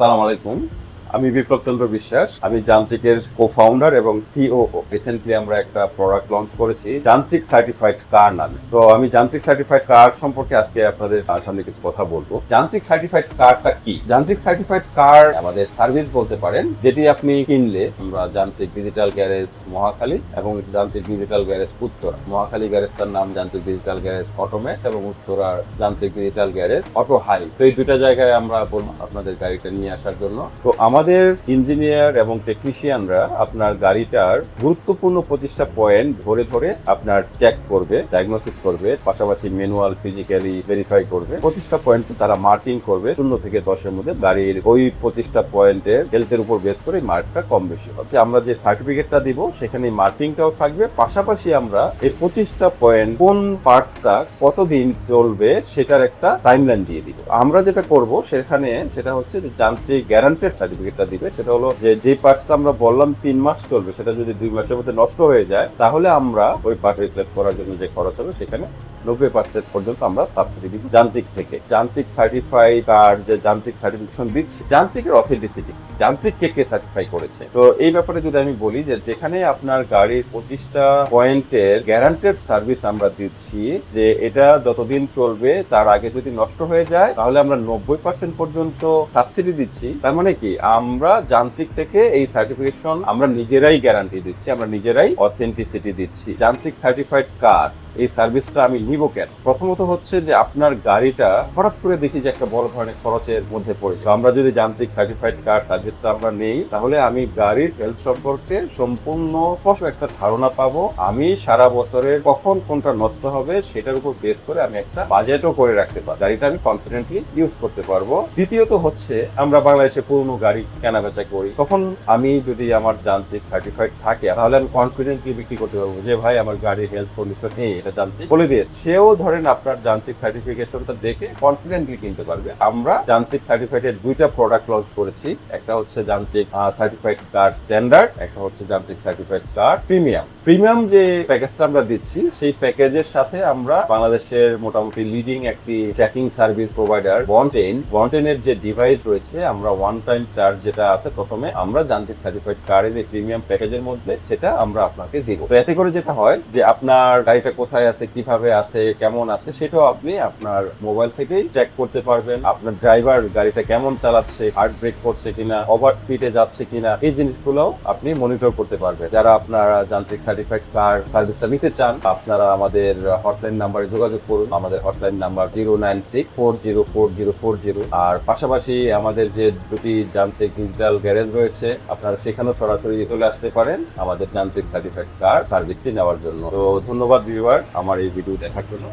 আসসালামু আলাইকুম। আমি বিপ্লব চন্দ্র বিশ্বাস, আমি যান্ত্রিকের কো ফাউন্ডার এবং সিও রিসেন্টলি আমরা একটা প্রোডাক্ট লঞ্চ করেছি, যান্ত্রিক সার্টিফাইড কার নামে। তো আমি যান্ত্রিক সার্টিফাইড কার সম্পর্কে আজকে আপনাদের সামনে কিছু কথা বলব। যান্ত্রিক সার্টিফাইড কারটা কি? যান্ত্রিক সার্টিফাইড কার আমাদের সার্ভিস বলতে পারেন, যেটি আপনি কিনলে আমরা যান্ত্রিক ডিজিটাল গ্যারেজ মহাখালী এবং যান্ত্রিক ডিজিটাল গ্যারেজ উত্তরা। মহাখালী গ্যারেজটার নাম যান্ত্রিক ডিজিটাল গ্যারেজ অটোমেট এবং উত্তরার যান্ত্রিক ডিজিটাল গ্যারেজ অটো হাই তো এই দুইটা জায়গায় আমরা বলব আপনাদের গাড়িটা নিয়ে আসার জন্য। তো আমাদের ইঞ্জিনিয়ার এবং টেকনিশিয়ানরা আপনার গাড়িটার গুরুত্বপূর্ণ পঁচিশটা পয়েন্ট ধরে ধরে আপনার চেক করবে ডায়াগনোসিস করবে, পাশাপাশি ম্যানুয়াল ফিজিক্যালি ভেরিফাই করবে। পঁচিশটা পয়েন্ট তারা মার্কিং করবে, শূন্য থেকে দশের মধ্যে গাড়ির ওই পঁচিশটা পয়েন্টের হেলথের উপর বেস করে মার্কটা কম বেশি হবে। আমরা যে সার্টিফিকেটটা দিব সেখানে মার্কিংটাও থাকবে। পাশাপাশি আমরা এই পঁচিশটা পয়েন্ট কোন পার্টসটা কতদিন চলবে সেটার একটা টাইমলাইন দিয়ে দিব। আমরা যেটা করব সেখানে সেটা হচ্ছে যে যান্ত্রিক গ্যারান্টেড সার্টিফিকেটটা দিবে, সেটা হলো যে যে পার্টসটা আমরা বললাম তিন মাস চলবে, সেটা যদি দুই মাসের মধ্যে নষ্ট হয়ে যায়, তাহলে আমরা ওই পার্ট রিপ্লেস করার জন্য যে খরচ হবে, সেখানে নব্বই পার্সেন্ট পর্যন্ত আমরা সাবসিডি দিব যান্ত্রিক থেকে। যান্ত্রিক সার্টিফাই কার যে যান্ত্রিক সার্টিফিকেশন দিচ্ছে, যান্ত্রিকের অথেন্টিসিটি যান্ত্রিক কে কে সার্টিফাই করেছে। তো এই ব্যাপারে যদি আমি বলি যে, যেখানে আপনার গাড়ির পঁচিশটা পয়েন্টের গ্যারান্টেড সার্ভিস আমরা দিচ্ছি, যে এটা যতদিন চলবে, তার আগে যদি নষ্ট হয়ে যায়, তাহলে আমরা নব্বই পার্সেন্ট পর্যন্ত সাবসিডি দিচ্ছি। তার মানে কি? আমরা যান্ত্রিক থেকে এই সার্টিফিকেশন আমরা নিজেরাই গ্যারান্টি দিচ্ছি, আমরা নিজেরাই অথেন্টিসিটি দিচ্ছি। যান্ত্রিক সার্টিফাইড কার এই সার্ভিসটা আমি নিব কেন? প্রথমত হচ্ছে যে আপনার গাড়িটা হঠাৎ করে দেখি যে একটা বড় ধরনের খরচের মধ্যে পড়েছে তো আমরা যদি যান্ত্রিক সার্টিফাইড কার সার্ভিসটা আমরা নেই, তাহলে আমি গাড়ির হেলথ সম্পর্কে সম্পূর্ণ স্পষ্ট একটা ধারণা পাবো। আমি সারা বছরের কখন কোনটা নষ্ট হবে সেটার উপর বেস করে আমি একটা বাজেটও করে রাখতে পারব। গাড়িটা আমি কনফিডেন্টলি ইউজ করতে পারব। দ্বিতীয়ত হচ্ছে, আমরা বাংলাদেশে পুরনো গাড়ি কেনা বেচা করি। তখন আমি যদি আমার যান্ত্রিক সার্টিফাইড থাকে, তাহলে আমি কনফিডেন্টলি বিক্রি করতে পারব যে, ভাই, আমার গাড়ির হেলথ কন্ডিশন নেই এটা যান্ত্রিক বলে দিয়ে, সেও ধরেন আপনার যান্ত্রিক সার্টিফিকেশনটা দেখে কনফিডেন্টলি কিনতে পারবে। আমরা যান্ত্রিক সার্টিফাইডের দুইটা প্রোডাক্ট লঞ্চ করেছি। একটা হচ্ছে যান্ত্রিক সার্টিফাইড কার স্ট্যান্ডার্ড একটা হচ্ছে যান্ত্রিক সার্টিফাইড কার প্রিমিয়াম প্রিমিয়াম যে প্যাকেজটা আমরা দিচ্ছি, সেই প্যাকেজের সাথে আমরা বাংলাদেশের মোটামুটি লিডিং একটি ট্র্যাকিং সার্ভিস প্রোভাইডার বনটেন বনটেনের যে ডিভাইস রয়েছে, আমরা ওয়ান টাইম চার্জ যেটা আছে প্রথমে আমরা যান্ত্রিক সার্টিফাইড কারের এই প্রিমিয়াম প্যাকেজের মধ্যে, সেটা আমরা আপনাকে দিব। তো এতে করে যেটা হয় যে আপনার গাড়িটা কোথায় আছে, কীভাবে আছে, কেমন আছে, সেটাও আপনি আপনার মোবাইল থেকেই চেক করতে পারবেন। আপনার ড্রাইভার গাড়িটা কেমন চালাচ্ছে হার্ট ব্রেক করছে কিনা ওভার স্পিডে যাচ্ছে কিনা, এই জিনিসগুলো আপনি মনিটর করতে পারবেন। যারা আপনারা যান্ত্রিক সার্টিফাইড কার সার্ভিসটা নিতে চান, আপনারা আমাদের হটলাইন নাম্বারে যোগাযোগ করুন। আমাদের hotline number zero nine six four zero four zero four zero আর পাশাপাশি আমাদের যে দুটি যান্ত্রিক ডিজিটাল গ্যারেজ রয়েছে, আপনারা সেখানেও সরাসরি চলে আসতে পারেন আমাদের যান্ত্রিক সার্টিফাইড কার সার্ভিসটি নেওয়ার জন্য। তো ধন্যবাদ ভিউয়ার আমার এই ভিডিও দেখার জন্য।